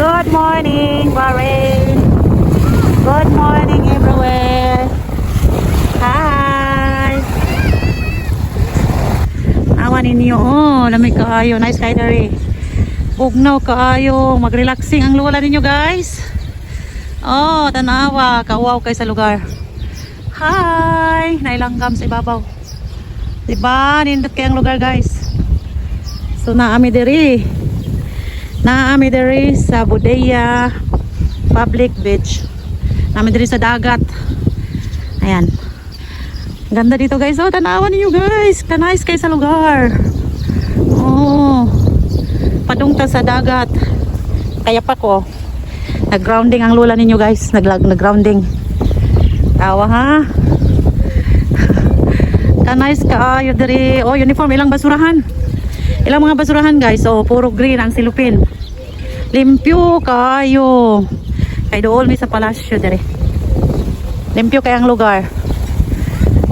Good morning, Bahrain. Good morning everywhere. Hi. Awan ninyo. Oh, lamig kaayo. Nice skydery. Bugnaw kaayo. Mag-relaxing ang luwala ninyo, guys. Oh, tanawa. Kawaw kay sa lugar. Hi. Nailanggam sa ibabaw. Diba? Nindot kayang lugar, guys. So, naami diri. Naami diri sa Budaya Public Beach. Naami diri sa dagat. Ayan. Ganda dito guys. Oh, tanawan niyo guys. Kanais kayo sa lugar. Oh. Padungta sa dagat. Kaya pa ko. Nag-grounding ang lula ninyo guys. Nag nag-grounding. Tawa ha. Kanais ka ayo diri. Oh, uniform ilang basurahan. Ilang mga basurahan guys. Oh, puro green ang silupin. Limpyo kayo. Kay dool mi sa palasyo diri. Limpyo kay ang lugar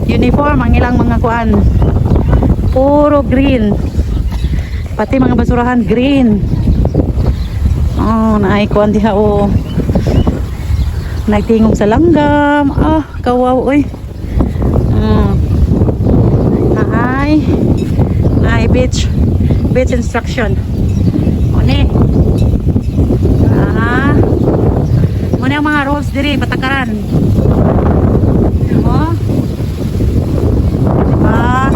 uniform ang ilang mga kuan puro green pati mga basurahan green oh naay kuan diha oh nagtingog sa langgam ah kawaw oy mm. naay naay beach beach instruction oni ah muna ang mga rules diri patakaran oh Diba?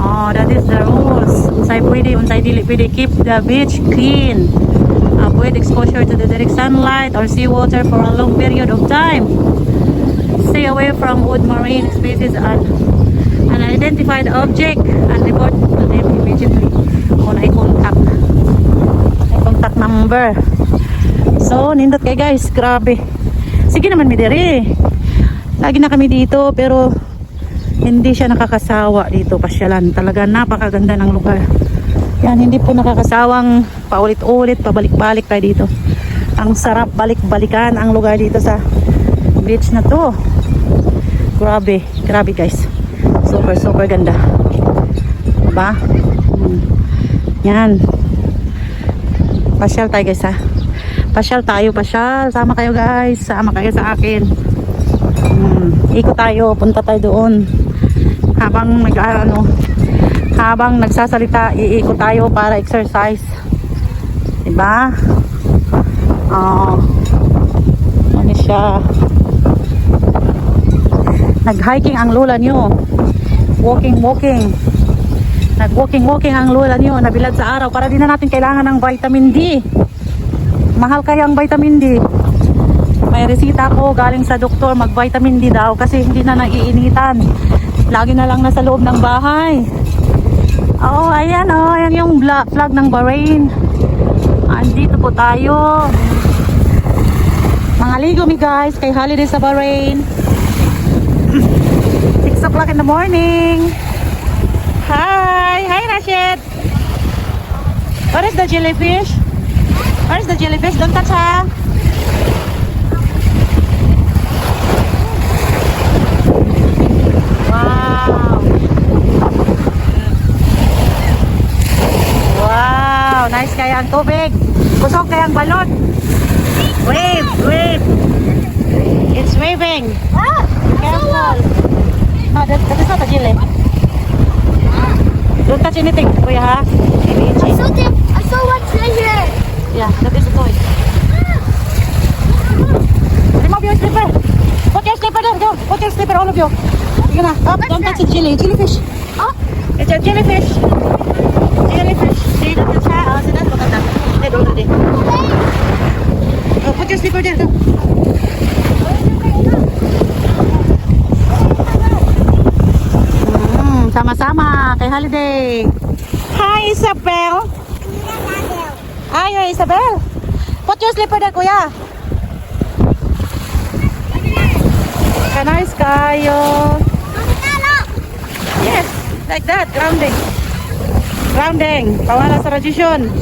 Oh, that is the rules. Unsay pwede, unsay dili pwede. Keep the beach clean. Avoid exposure to the direct sunlight or seawater for a long period of time. Stay away from wood marine species and unidentified object and report to them immediately on eye contact. Eye contact number. So, nindot kay guys. Grabe. Sige naman mi diri. Lagi na kami dito pero hindi siya nakakasawa dito pasyalan. Talaga napakaganda ng lugar. Yan, hindi po nakakasawang paulit-ulit, pabalik-balik tayo dito. Ang sarap balik-balikan ang lugar dito sa beach na to. Grabe, grabe guys. Super, super ganda. Diba? Yan. Pasyal tayo guys ha. Pasyal tayo, pasyal. Sama kayo guys. Sama kayo sa akin. Hmm. Ikot tayo, punta tayo doon habang nag ano habang nagsasalita iikot tayo para exercise diba oh ano siya nag hiking ang lola nyo walking walking nag walking walking ang lola nyo nabilad sa araw. Para di na natin kailangan ng vitamin D. Mahal kaya ang vitamin D. May resita ko galing sa doktor mag vitamin D daw kasi hindi na naiinitan. Lagi na lang nasa loob ng bahay. Oh ayan oh ayan yung flag ng Bahrain. Andito po tayo. Mga ligo mi guys kay holiday sa Bahrain. 6 o'clock in the morning hi hi Rashid where is the jellyfish where is the jellyfish don't touch ha Wow. Wow, nice kaya ang tubig. Kusog kaya ang balon. Wave, wave. It's waving. Ah, Careful. No, that, that is not a jelly. Don't touch anything, kuya ha. Maybe I itchy. saw them. I saw what's in here. Yeah, that is a toy. Remove your slipper. Put your slipper there. Go. Put your slipper, all of you. Sige na. Up. Don't touch the jelly. Jellyfish. Oh, It's a jellyfish. Jellyfish. See that? That's how. Oh, see that? Look at that. Dead already. Oh, put your slipper there. Go. Sama-sama kay Holiday. Hi, Isabel. Hi, you're Isabel. Put your slipper there, kuya. Kanais kayo. Yes, like that, grounding. Grounding, pawala sa radiation.